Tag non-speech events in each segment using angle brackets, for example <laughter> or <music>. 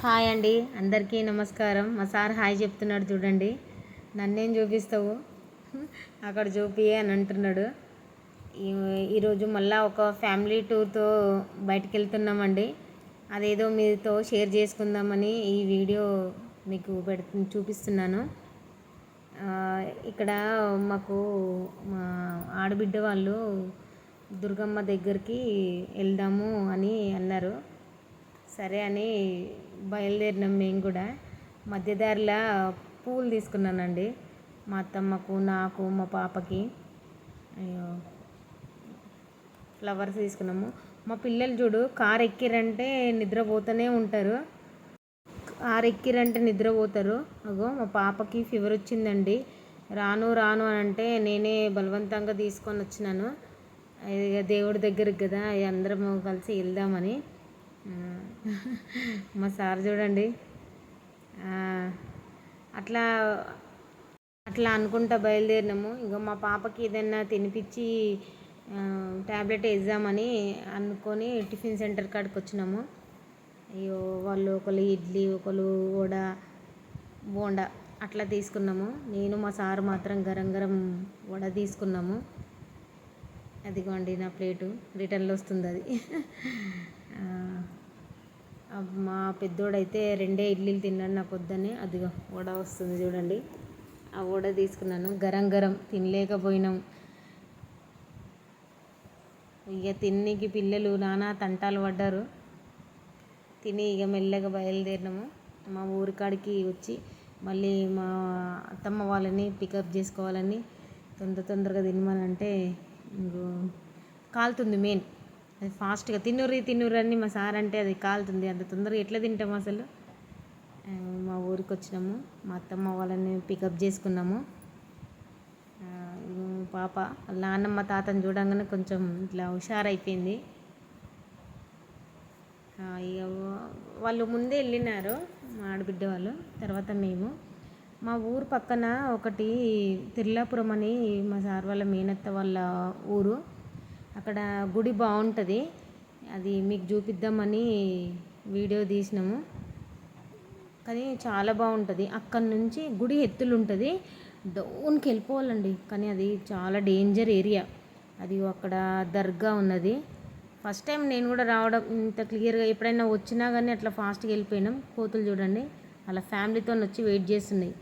Hi అండి. అందరికీ నమస్కారం. మా సార్ హాయ్ చెప్తున్నాడు చూడండి. నన్నేం చూపిస్తావు? అక్కడ చూపి అని అంటున్నాడు. ఈరోజు మళ్ళీ ఒక ఫ్యామిలీ టూర్తో బయటికి వెళ్తున్నామండి అదేదో మీతో షేర్ చేసుకుందామని ఈ వీడియో మీకు పెడుతు చూపిస్తున్నాను. ఇక్కడ మాకు మా ఆడబిడ్డ వాళ్ళు దుర్గమ్మ దగ్గరికి వెళ్దాము అని అన్నారు. సరే అని బయలుదేరినాం మేము కూడా. మధ్యదారిలో పూలు తీసుకున్నానండి. మా అత్తమ్మకు నాకు మా పాపకి. అయ్యో ఫ్లవర్స్ తీసుకున్నాము. మా పిల్లలు చూడు కారు ఎక్కిరంటే నిద్రపోతూనే ఉంటారు. కారు ఎక్కిరంటే నిద్రపోతారు. అగో మా పాపకి ఫీవర్ వచ్చిందండి. రాను రాను అని అంటే నేనే బలవంతంగా తీసుకొని వచ్చినాను. దేవుడి దగ్గరికి కదా ఇక అందరం కలిసి వెళ్దామని. మా సార్ చూడండి. అట్లా అట్లా అనుకుంటా బయలుదేరినాము. ఇంకా మా పాపకి ఏదైనా తినిపించి ట్యాబ్లెట్ వేద్దామని అనుకొని టిఫిన్ సెంటర్ కాడికి వచ్చినాము. అయ్యో వాళ్ళు ఒకళ్ళు ఇడ్లీ ఒకళ్ళు వడ బోండా అట్లా తీసుకున్నాము. నేను మా సారు మాత్రం గరం గరం వడ తీసుకున్నాము. అదిగోండి నా ప్లేటు. రిటర్న్లో వస్తుంది అది. మా పెద్దోడైతే రెండే ఇడ్లీలు తిన్నాడు నాకు వద్దని. అదిగో వడ వస్తుంది చూడండి. ఆ వడ తీసుకున్నాను. గరం గరం తినలేకపోయినాం. ఇక తిన్నికి పిల్లలు నానా తంటాలు పడ్డారు. తిని ఇక మెల్లగా బయలుదేరినాము. మా ఊరికాడికి వచ్చి మళ్ళీ మా అత్తమ్మ వాళ్ళని పికప్ చేసుకోవాలని తొందర తొందరగా తినమని అంటే ఇంకో కాలుతుంది మెయిన్. అది ఫాస్ట్గా తిన్నురి తిన్నుర్రి అని మా సార్ అంటే అది కాలుతుంది. అంత తొందరగా ఎట్లా తింటాం అసలు? మా ఊరికి వచ్చినాము. మా అత్తమ్మ వాళ్ళని పికప్ చేసుకున్నాము. పాప వాళ్ళ నాన్నమ్మ తాతని చూడంగానే కొంచెం ఇట్లా హుషారైపోయింది. ఇక వాళ్ళు ముందే వెళ్ళినారు మా ఆడబిడ్డ వాళ్ళు తర్వాత మేము. మా ఊరు పక్కన ఒకటి తిర్లాపురం అని మా సార్ వాళ్ళ మేనత్త వాళ్ళ ఊరు. అక్కడ గుడి బాగుంటుంది. అది మీకు చూపిద్దామని వీడియో తీసినాము. కానీ చాలా బాగుంటుంది. అక్కడ నుంచి గుడి ఎత్తులు ఉంటుంది డౌన్కి వెళ్ళిపోవాలండి. కానీ అది చాలా డేంజర్ ఏరియా. అది అక్కడ దర్గా ఉన్నది. ఫస్ట్ టైం నేను కూడా రావడం ఇంత క్లియర్గా ఎప్పుడైనా వచ్చినా కానీ అట్లా ఫాస్ట్గా వెళ్ళిపోయినాం. కోతులు చూడండి. అలా ఫ్యామిలీతో వచ్చి వెయిట్ చేస్తున్నాయి.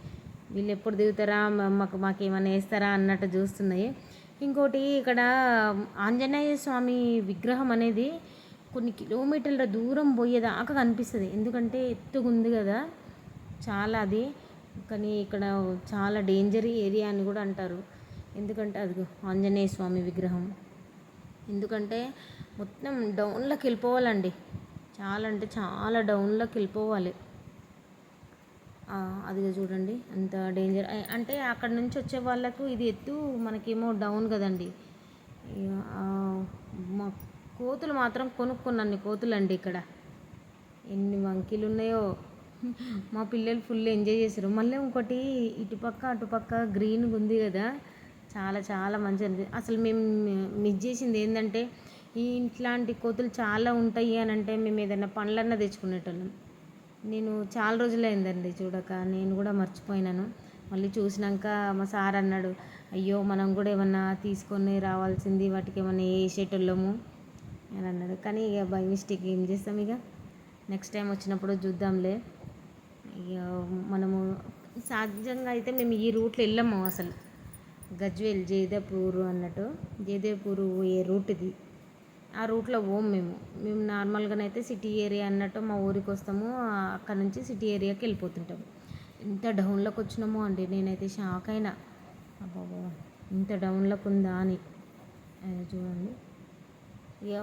వీళ్ళు ఎప్పుడు దిగుతారా? మాకు మాకు ఏమైనా వేస్తారా? అన్నట్టు చూస్తున్నాయి. ఇంకోటి ఇక్కడ ఆంజనేయ స్వామి విగ్రహం అనేది కొన్ని కిలోమీటర్ల దూరం పోయేదాకా కనిపిస్తుంది. ఎందుకంటే ఎత్తుగా ఉంది కదా. చాలా అది. కానీ ఇక్కడ చాలా డేంజర్ ఏరియా అని కూడా అంటారు. ఎందుకంటే అది ఆంజనేయ స్వామి విగ్రహం. ఎందుకంటే మొత్తం డౌన్లోకి వెళ్ళిపోవాలండి. చాలా అంటే చాలా డౌన్లోకి వెళ్ళిపోవాలి. అదిగో చూడండి అంత డేంజర్ అంటే అక్కడ నుంచి వచ్చే వాళ్ళకు ఇది ఎత్తు మనకేమో డౌన్ కదండి. మా కోతులు మాత్రం కొనుక్కున్నాను కోతులు అండి ఇక్కడ. ఎన్ని వంకీలు ఉన్నాయో మా పిల్లలు ఫుల్ ఎంజాయ్ చేశారు మళ్ళీ ఇంకోటి ఇటుపక్క అటుపక్క గ్రీన్గా ఉంది కదా. చాలా చాలా మంచి అనిపి- అసలు మేము మిస్ చేసింది ఏంటంటే ఈ ఇట్లాంటి కోతులు చాలా ఉంటాయి అని అంటే మేము ఏదైనా పండ్లన్నా తెచ్చుకునేటోళ్ళం. నేను చాలా రోజులైందండి చూడక. నేను కూడా మర్చిపోయినాను. మళ్ళీ చూసినాక మా సార్ అన్నాడు అయ్యో మనం కూడా ఏమన్నా తీసుకొని రావాల్సింది వాటికి ఏమన్నా వేసేటోళ్ళము అని అన్నాడు. కానీ ఇక బై మిస్టేక్ ఏం చేస్తాం ఇక? నెక్స్ట్ టైం వచ్చినప్పుడు చూద్దాంలే. ఇక మనము సహజంగా అయితే మేము ఈ రూట్లో వెళ్ళాము అసలు. గజ్వేల్ జేదేపూరు అన్నట్టు. జేదేపూరు ఏ రూట్ ఇది ఆ రూట్లో పోము మేము. మేము నార్మల్గానైతే సిటీ ఏరియా అన్నట్టు మా ఊరికి వస్తాము. అక్కడ నుంచి సిటీ ఏరియాకి వెళ్ళిపోతుంటాము. ఇంత డౌన్లోకి వచ్చినామో అండి. నేనైతే షాక్ అయినా. అబ్బాబా ఇంత డౌన్లోకి ఉందా అని. చూడండి. ఇక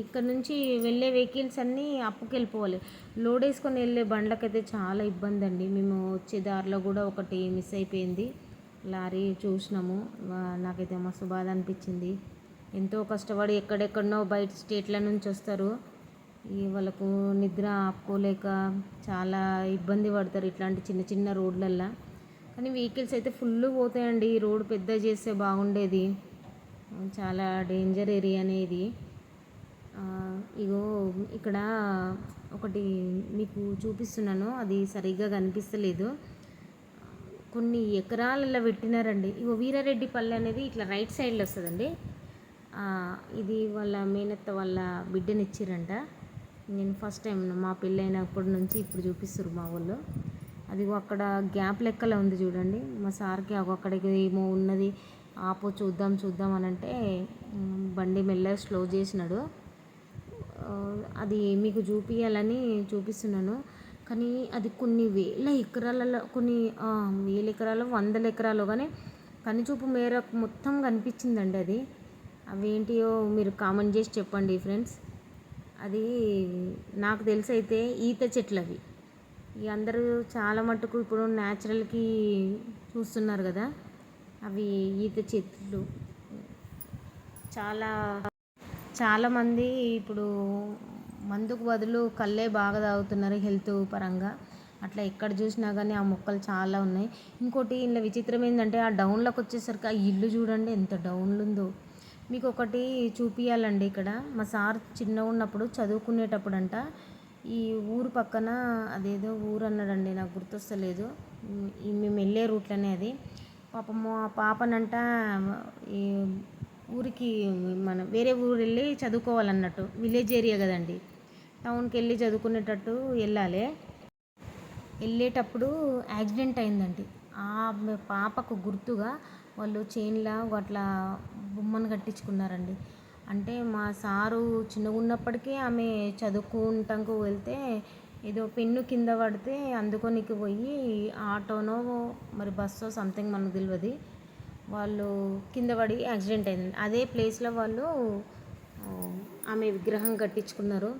ఇక్కడ నుంచి వెళ్ళే వెహికల్స్ అన్నీ అప్పుకి వెళ్ళిపోవాలి. లోడ్ వేసుకొని వెళ్ళే బండ్లకైతే చాలా ఇబ్బంది అండి. మేము వచ్చే దారిలో కూడా ఒకటి మిస్ అయిపోయింది. లారీ చూసినాము. నాకైతే మస్తు బాధ అనిపించింది. ఎంతో కష్టపడి ఎక్కడెక్కడనో బయట స్టేట్ల నుంచి వస్తారు. ఈ వాళ్ళకు నిద్ర ఆపుకోలేక చాలా ఇబ్బంది పడతారు ఇట్లాంటి చిన్న చిన్న రోడ్లల్లో. కానీ వెహికల్స్ అయితే ఫుల్ పోతాయండి. ఈ రోడ్ పెద్ద చేస్తే బాగుండేది. చాలా డేంజర్ ఏరియా అనేది. ఇగో ఇక్కడ ఒకటి మీకు చూపిస్తున్నాను. అది సరిగ్గా కనిపిస్తలేదు. కొన్ని ఎకరాలలో పెట్టినారండి. ఇగో వీరారెడ్డి పల్లె అనేది ఇట్లా రైట్ సైడ్లో వస్తుందండి. ఇది వాళ్ళ మేనత్త వాళ్ళ బిడ్డనిచ్చిరంట నేను ఫస్ట్ టైం మా పెళ్ళైనప్పటి నుంచి ఇప్పుడు చూపిస్తారు మా వాళ్ళు. అది అక్కడ గ్యాప్ లెక్కలో ఉంది చూడండి. మా సార్కి అక్కడికి ఏమో ఉన్నది. ఆపో చూద్దాం చూద్దాం అని అంటే బండి మెల్లగా స్లో చేసినాడు. అది మీకు చూపించాలని చూపిస్తున్నాను. కానీ అది కొన్ని వేల ఎకరాలలో కొన్ని వేల ఎకరాలు వందల ఎకరాలు కానీ కనిచూపు మేర మొత్తం కనిపించిందండి అది. అవేంటియో మీరు కామెంట్ చేసి చెప్పండి ఫ్రెండ్స్. అది నాకు తెలిసి అయితే ఈత చెట్లు అవి ఇక అందరూ చాలా మటుకు ఇప్పుడు న్యాచురల్కి చూస్తున్నారు కదా అవి ఈత చెట్లు. చాలా చాలామంది ఇప్పుడు మందుకు బదులు కళ్ళే బాగా తాగుతున్నారు హెల్త్ పరంగా. అట్లా ఎక్కడ చూసినా కానీ ఆ మొక్కలు చాలా ఉన్నాయి. ఇంకోటి ఇందులో విచిత్రం ఏంటంటే ఆ డౌన్లోకి వచ్చేసరికి ఆ ఇల్లు చూడండి ఎంత డౌన్లు ఉందో మీకు ఒకటి చూపించాలండి ఇక్కడ. మా సార్ చిన్నగా ఉన్నప్పుడు చదువుకునేటప్పుడు అంట ఈ ఊరు పక్కన అదేదో ఊరు అన్నాడండి నాకు గుర్తొస్తలేదు. మేము వెళ్ళే రూట్లోనే అది. పాపము ఆ పాపనంట ఈ ఊరికి మనం వేరే ఊరు వెళ్ళి చదువుకోవాలన్నట్టు విలేజ్ ఏరియా కదండి. టౌన్కి వెళ్ళి చదువుకునేటట్టు వెళ్ళాలి. వెళ్ళేటప్పుడు యాక్సిడెంట్ అయిందండి. ఆ పాపకు గుర్తుగా వాళ్ళు చైన్లా అట్లా బొమ్మను కట్టించుకున్నారండి. అంటే మా సారు చిన్నగా ఉన్నప్పటికీ ఆమె చదువుకుంటాకు వెళ్తే ఏదో పెన్ను కింద పడితే అందుకోనికి పోయి ఆటోనో మరి బస్సో సంథింగ్ మనకు తెలియదు వాళ్ళు కింద పడి యాక్సిడెంట్ అయింది అదే ప్లేస్లో వాళ్ళు ఆమె విగ్రహం కట్టించుకున్నారు.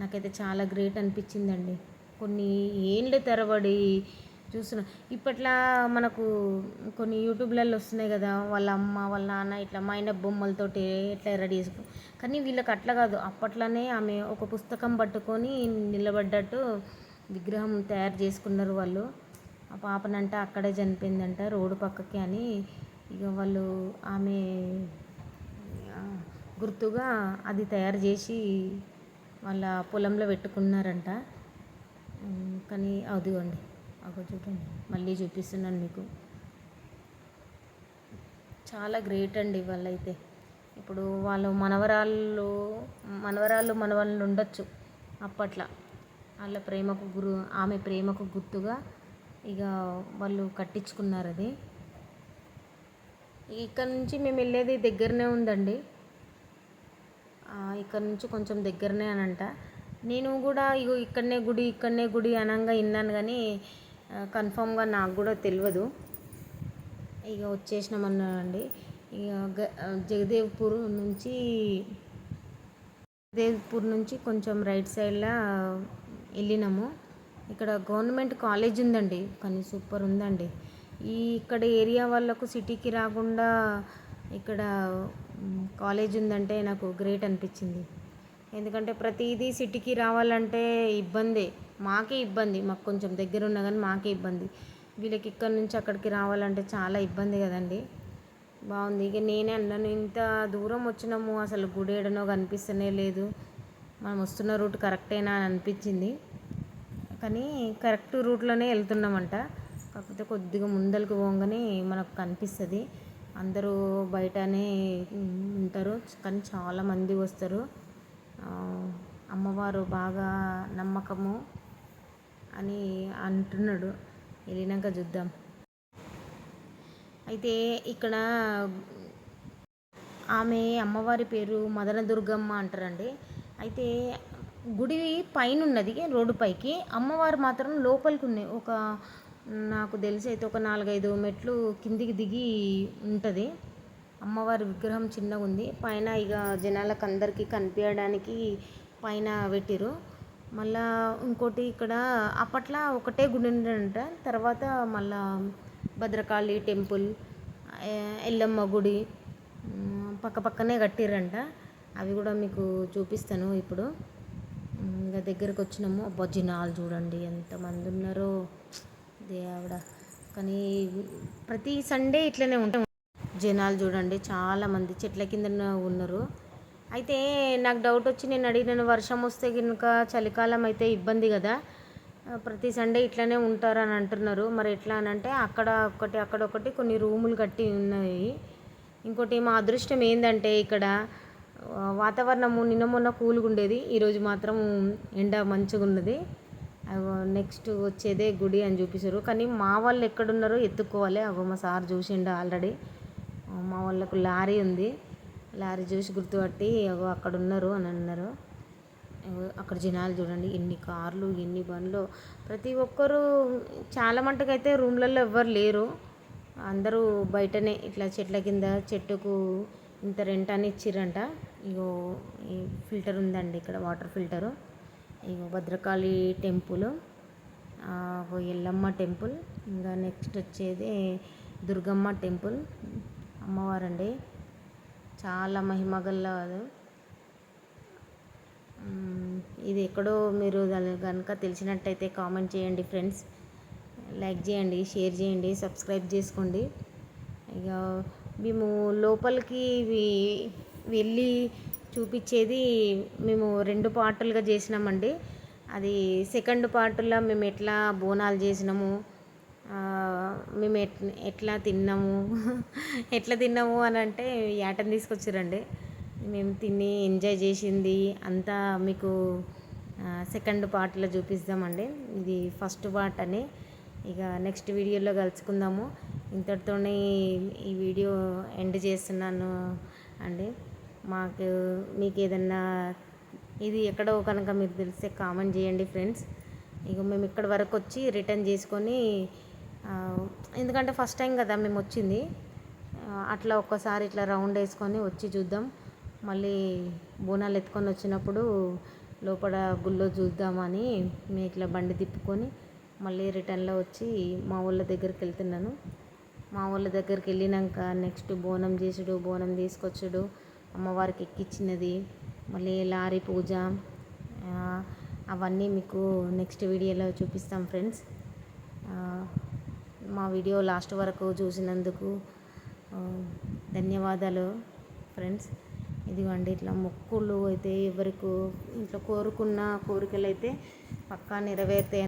నాకైతే చాలా గ్రేట్ అనిపించిందండి. కొన్ని ఏళ్ళ తరబడి చూస్తున్నా. ఇప్పట్లా మనకు కొన్ని యూట్యూబ్లలో వస్తున్నాయి కదా వాళ్ళ అమ్మ వాళ్ళ నాన్న ఇట్లా మైన బొమ్మలతోటి ఎట్లా రెడీ చేసుకో కానీ వీళ్ళకి అట్లా కాదు. అప్పట్లోనే ఆమె ఒక పుస్తకం పట్టుకొని నిలబడ్డట్టు విగ్రహం తయారు చేసుకున్నారు వాళ్ళు. ఆ పాపనంట అక్కడే చనిపోయిందంట రోడ్డు పక్కకి అని. ఇక వాళ్ళు ఆమె గుర్తుగా అది తయారు చేసి వాళ్ళ పొలంలో పెట్టుకున్నారంట. కానీ అదిగోండి. అక్కడ చూడండి మళ్ళీ చూపిస్తున్నాను మీకు. చాలా గ్రేట్ అండి వాళ్ళైతే. ఇప్పుడు వాళ్ళు మనవరాళ్ళు మనవరాళ్ళు మనవాళ్ళు ఉండొచ్చు అప్పట్లో. వాళ్ళ ప్రేమకు గురు ఆమె ప్రేమకు గుర్తుగా ఇక వాళ్ళు కట్టించుకున్నారు అది. ఇక్కడ నుంచి మేము వెళ్ళేది దగ్గరనే ఉందండి. ఇక్కడ నుంచి కొంచెం దగ్గరనే అనంట. నేను కూడా ఇగో ఇక్కడనే గుడి ఇక్కడనే గుడి అనంగా విన్నాను కానీ కన్ఫామ్గా నాకు కూడా తెలియదు ఇక వచ్చేసినామన్నానండి ఇక జగదేవ్పూర్ నుంచి జగదేవ్పూర్ నుంచి కొంచెం రైట్ సైడ్లో వెళ్ళినాము. ఇక్కడ గవర్నమెంట్ కాలేజ్ ఉందండి కానీ సూపర్ ఉందండి. ఈ ఇక్కడ ఏరియా వాళ్ళకు సిటీకి రాకుండా ఇక్కడ కాలేజ్ ఉందంటే నాకు గ్రేట్ అనిపించింది. ఎందుకంటే ప్రతిదీ సిటీకి రావాలంటే ఇబ్బందే. మాకే ఇబ్బంది. మాకు కొంచెం దగ్గర ఉన్నా కానీ మాకే ఇబ్బంది. వీళ్ళకి ఇక్కడ నుంచి అక్కడికి రావాలంటే చాలా ఇబ్బంది కదండి. బాగుంది. ఇక నేనే అన్నాను ఇంత దూరం వచ్చినాము అసలు గుడి ఏడనో కనిపిస్తూనే లేదు. మనం వస్తున్న రూట్ కరెక్టేనా అని అనిపించింది. కానీ కరెక్ట్ రూట్లోనే వెళ్తున్నామంట. కాకపోతే కొద్దిగా ముందలకు పోగానే మనకు కనిపిస్తుంది. అందరూ బయటనే ఉంటారు. కానీ చాలామంది వస్తారు. అమ్మవారు బాగా నమ్మకము. అని అంటున్నాడు. వెళ్ళినాక చూద్దాం. అయితే ఇక్కడ ఆమె అమ్మవారి పేరు మదన దుర్గమ్మ అంటారండి. అయితే గుడి పైన ఉన్నది రోడ్డు పైకి. అమ్మవారు మాత్రం లోపలికి ఉన్నాయి ఒక నాకు తెలిసి అయితే ఒక నాలుగైదు మెట్లు కిందికి దిగి ఉంటుంది. అమ్మవారి విగ్రహం చిన్నగా ఉంది పైన ఇక జనాలకు అందరికీ కనిపించడానికి పైన పెట్టిరు మళ్ళా ఇంకోటి ఇక్కడ అప్పట్లో ఒకటే గుడి ఉండేదంట. తర్వాత మళ్ళా భద్రకాళి టెంపుల్ ఎల్లమ్మ గుడి పక్కపక్కనే పక్క పక్కనే అవి కూడా మీకు చూపిస్తాను ఇప్పుడు. ఇంకా దగ్గరకు వచ్చినాము. అబ్బా జనాలు చూడండి ఎంతమంది ఉన్నారో. దేవుడ. కానీ ప్రతి సండే ఇట్లనే ఉంటాం. జనాలు చూడండి చాలామంది చెట్ల కింద ఉన్నారు. అయితే నాకు డౌట్ వచ్చి నేను అడిగిన వర్షం వస్తే కనుక చలికాలం అయితే ఇబ్బంది కదా. ప్రతి సండే ఇట్లానే ఉంటారని అంటున్నారు. మరి ఎట్లా అని అంటే అక్కడ ఒకటి అక్కడ ఒకటి కొన్ని రూములు కట్టి ఉన్నాయి. ఇంకోటి మా అదృష్టం ఏంటంటే ఇక్కడ వాతావరణము నిన్న మొన్న కూల్గా ఉండేది. ఈరోజు మాత్రం ఎండ మంచిగా ఉన్నది. నెక్స్ట్ వచ్చేదే గుడి అని చూపిస్తారు. కానీ మా వాళ్ళు ఎక్కడున్నారో ఎత్తుక్కోవాలి. అగో మా సార్ చూసిండు ఆల్రెడీ. మా వాళ్ళకు లారీ ఉంది. లారీ చూసి గుర్తుపట్టి అగో అక్కడ ఉన్నారు అని అన్నారు. అక్కడ జనాలు చూడండి ఎన్ని కార్లు ఎన్ని బండ్లు. ప్రతి ఒక్కరు చాలా మంటకైతే రూమ్లలో ఎవ్వరు లేరు. అందరూ బయటనే ఇట్లా చెట్ల కింద చెట్టుకు ఇంత రెంట్ అని ఇచ్చిర్రంట. ఇగో ఈ ఫిల్టర్ ఉందండి ఇక్కడ వాటర్ ఫిల్టరు. ఇగో భద్రకాళి టెంపుల్ ఓ ఎల్లమ్మ టెంపుల్ ఇంకా నెక్స్ట్ వచ్చేది దుర్గమ్మ టెంపుల్ అమ్మవారండి. చాలా మహిమగల్ల అది. ఇది ఎక్కడో మీరు కనుక తెలిసినట్టయితే కామెంట్ చేయండి ఫ్రెండ్స్. లైక్ చేయండి షేర్ చేయండి సబ్స్క్రైబ్ చేసుకోండి. ఇక మేము లోపలికి వెళ్ళి చూపించేది మేము రెండు పార్టులుగా చేసినామండి. అది సెకండ్ పార్టులో మేము ఎట్లా బోనాలు చేసినాము మేము ఎట్ ఎట్లా తిన్నాము? <laughs> ఎట్లా తిన్నాము అని అంటే యాటని తీసుకొచ్చిరండి. మేము తిని ఎంజాయ్ చేసింది. అంతా మీకు సెకండ్ పార్ట్లో చూపిస్తామండి. ఇది ఫస్ట్ పార్ట్ అని. ఇక నెక్స్ట్ వీడియోలో కలుసుకుందాము. ఇంతటితోనే ఈ వీడియో ఎండ్ చేస్తున్నాను అండి. మాకు మీకు ఏదన్నా ఇది ఎక్కడో కనుక మీరు తెలిస్తే కామెంట్ చేయండి ఫ్రెండ్స్. ఇక మేము ఇక్కడ వరకు వచ్చి రిటర్న్ చేసుకొని ఎందుకంటే ఫస్ట్ టైం కదా మేము వచ్చింది. అట్లా ఒక్కసారి ఇట్లా రౌండ్ వేసుకొని వచ్చి చూద్దాం. మళ్ళీ బోనాలు ఎత్తుకొని వచ్చినప్పుడు లోపల గుళ్ళో చూద్దామని మేము ఇట్లా బండి తిప్పుకొని మళ్ళీ రిటర్న్లో వచ్చి మా ఊళ్ళ దగ్గరికి వెళ్తున్నాను. మా ఊళ్ళ దగ్గరికి వెళ్ళినాక నెక్స్ట్ బోనం చేసుడు బోనం తీసుకొచ్చుడు. అమ్మవారికి ఎక్కిచ్చినది. మళ్ళీ లారీ పూజ. అవన్నీ మీకు నెక్స్ట్ వీడియోలో చూపిస్తాం ఫ్రెండ్స్. మా వీడియో లాస్ట్ వరకు చూసినందుకు ధన్యవాదాలు ఫ్రెండ్స్. ఇదిగోండి ఇట్లా మొక్కులు అయితే ఎవరికి ఇట్లా కోరుకున్న కోరికలు అయితే పక్కా నెరవేరుతాయి